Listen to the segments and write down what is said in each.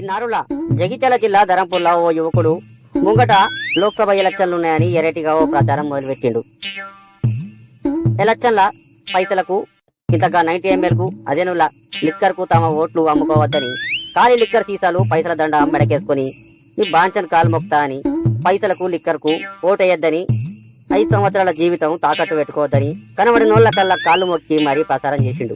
ఇన్నారుల జగిత్యాల జిల్లా ధరంపూర్లో ఓ యువకుడు ముంగట లోక్సభ ఎలక్షన్లు ఉన్నాయని ఎరటిగా ఓ ప్రచారం మొదలుపెట్టిండు. ఎలక్షన్ల పైసలకు ఇంతగా నైన్టీ ఎంఎల్కు అదేనుల లిక్కర్కు తమ ఓట్లు అమ్ముకోవద్దని ఖాళీ లిక్కర్ సీసాలు పైసల దండ మెడకేసుకొని నీ బాంచన్ కాలు మొక్తా అని పైసలకు లిక్కర్కు ఓటేయొద్దని ఐదు సంవత్సరాల జీవితం తాకట్టు పెట్టుకోవద్దని కనబడి నోళ్ళ కల్లా కాళ్ళు మొక్కి మరీ ప్రసారం చేసిండు.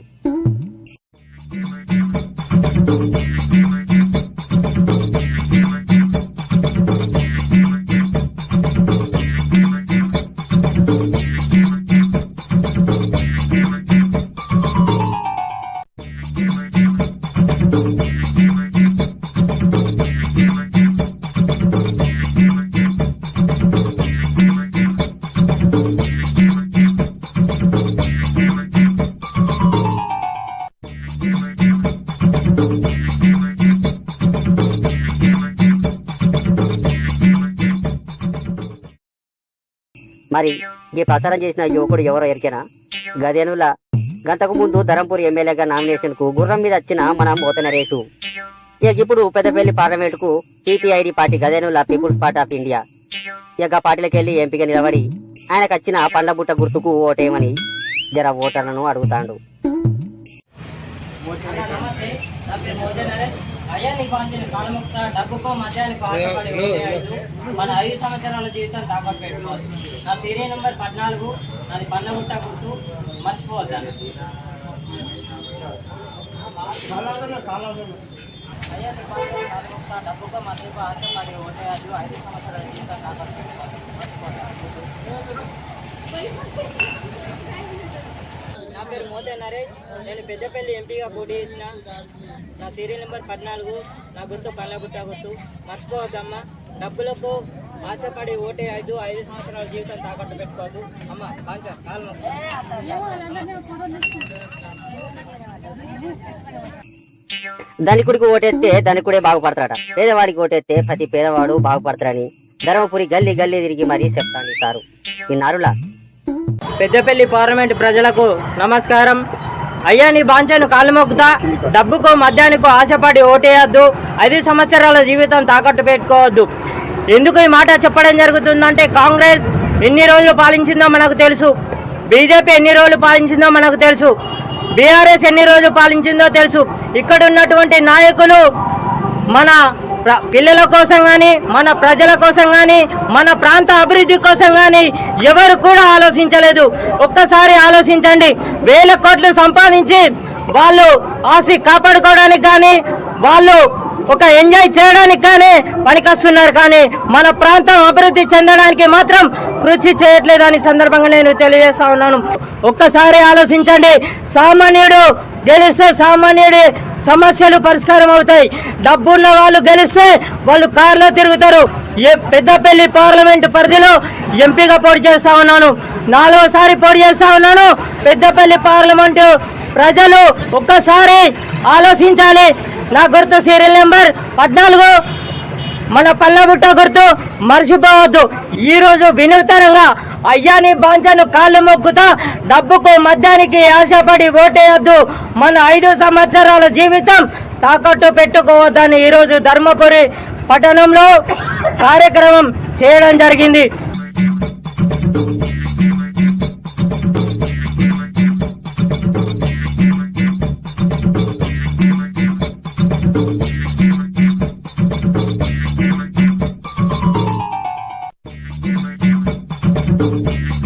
మరి ఈ ప్రచారం చేసిన యువకుడు ఎవరో ఎరికేనా? గదేనుల గంతకు ముందు ధరంపూర్ ఎమ్మెల్యేగా నామినేషన్కు గుర్రం మీద వచ్చిన మన మోత నరేషు. ఇక ఇప్పుడు పెద్దపల్లి పార్లమెంట్కు టీపీఐడి పార్టీ గదేనుల పీపుల్స్ పార్టీ ఆఫ్ ఇండియా. ఇక పార్టీలకెళ్ళి ఎంపీగా ఎంపిక నిలబడి ఆయనకు వచ్చిన పండ్ల బుట్ట గుర్తుకు ఓటేయమని జర ఓటర్లను అడుగుతాడు. నమస్తే నా పేరు మోజన్ నరేష్ అయ్యా కాలముక్త డబ్బుకో మద్యానికి ఆశపడి ఐదు మన ఐదు సంవత్సరాల జీవితం తాకట్టు పెట్టుకోవచ్చు నా సీరియల్ నెంబర్ పద్నాలుగు నాది పన్నగుట్ట గుర్తు మర్చిపోవద్దాను అయ్యా నీకు కాలముక్త డబ్బుకో మద్యకు ఆశపడి ఐదు సంవత్సరాల జీవితం తాకట్టు పెట్టుకోవచ్చు పేరు మోతే నరేష్ నేను పెద్దపల్లి ఎంపీగా పోటీ చేసిన. నా సీరియల్ నెంబర్ పద్నాలుగు నా గుర్తు పల్లగుట్ట గుర్తు. మర్చిపోవద్దమ్మా. డబ్బులకు ఆశపడి ఓటే ఐదు ఐదు సంవత్సరాల జీవితం తాకట్టు పెట్టుకోవద్దు. అమ్మ కాంచ కాలం ధనికుడికి ఓటేస్తే ధనికుడే బాగుపడతాడట. పేదవాడికి ఓటేస్తే ప్రతి పేదవాడు బాగుపడతాడని ధర్మపురి గల్లీ గల్లీ తిరిగి మరీ చెప్తాను సారు. ఈ నరుల పెద్దపల్లి పార్లమెంట్ ప్రజలకు నమస్కారం. అయ్యా నీ బాంచను కాలు మొక్కుతా. డబ్బుకో మద్యానికో ఆశపడి ఓటేయద్దు. ఐదు సంవత్సరాల జీవితం తాకట్టు పెట్టుకోవద్దు. ఎందుకు ఈ మాట చెప్పడం జరుగుతుందంటే కాంగ్రెస్ ఎన్ని రోజులు పాలించిందో మనకు తెలుసు. బీజేపీ ఎన్ని రోజులు పాలించిందో మనకు తెలుసు. బీఆర్ఎస్ ఎన్ని రోజులు పాలించిందో తెలుసు. ఇక్కడ ఉన్నటువంటి నాయకులు మన పిల్లల కోసం కానీ మన ప్రజల కోసం కానీ మన ప్రాంత అభివృద్ధి కోసం కానీ ఎవరు కూడా ఆలోచించలేదు. ఒక్కసారి ఆలోచించండి. వేల కోట్లు సంపాదించి వాళ్ళు ఆస్తి కాపాడుకోవడానికి కానీ వాళ్ళు ఒక ఎంజాయ్ చేయడానికి కానీ పనికొస్తున్నారు కానీ మన ప్రాంతం అభివృద్ధి చెందడానికి మాత్రం కృషి చేయట్లేదని సందర్భంగా నేను తెలియజేస్తా ఉన్నాను. ఒక్కసారి ఆలోచించండి. సామాన్యుడు గెలిస్తే సామాన్యుడి సమస్యలు పరిష్కారం అవుతాయి. డబ్బున్న వాళ్ళు గెలిస్తే వాళ్ళు కారులో తిరుగుతారు. ఏ పెద్దపల్లి పార్లమెంట్ పరిధిలో ఎంపీగా పోటీ చేస్తా ఉన్నాను. నాలుగోసారి పోటీ చేస్తా ఉన్నాను. పెద్దపల్లి పార్లమెంటు ప్రజలు ఒక్కసారి ఆలోచించాలి. నా గుర్తు సీరియల్ నెంబర్ పద్నాలుగు మన పల్లబుట్ట గుర్తు మర్చిపోవద్దు. ఈ రోజు వినూతనంగా అయ్యాని బాంచను కాళ్ళు మొక్కుతా డబ్బుకు మద్యానికి ఆశపడి ఓటేయద్దు. మన ఐదు సంవత్సరాల జీవితం తాకట్టు పెట్టుకోవద్దని ఈరోజు ధర్మపురి పట్టణంలో కార్యక్రమం చేయడం జరిగింది. Música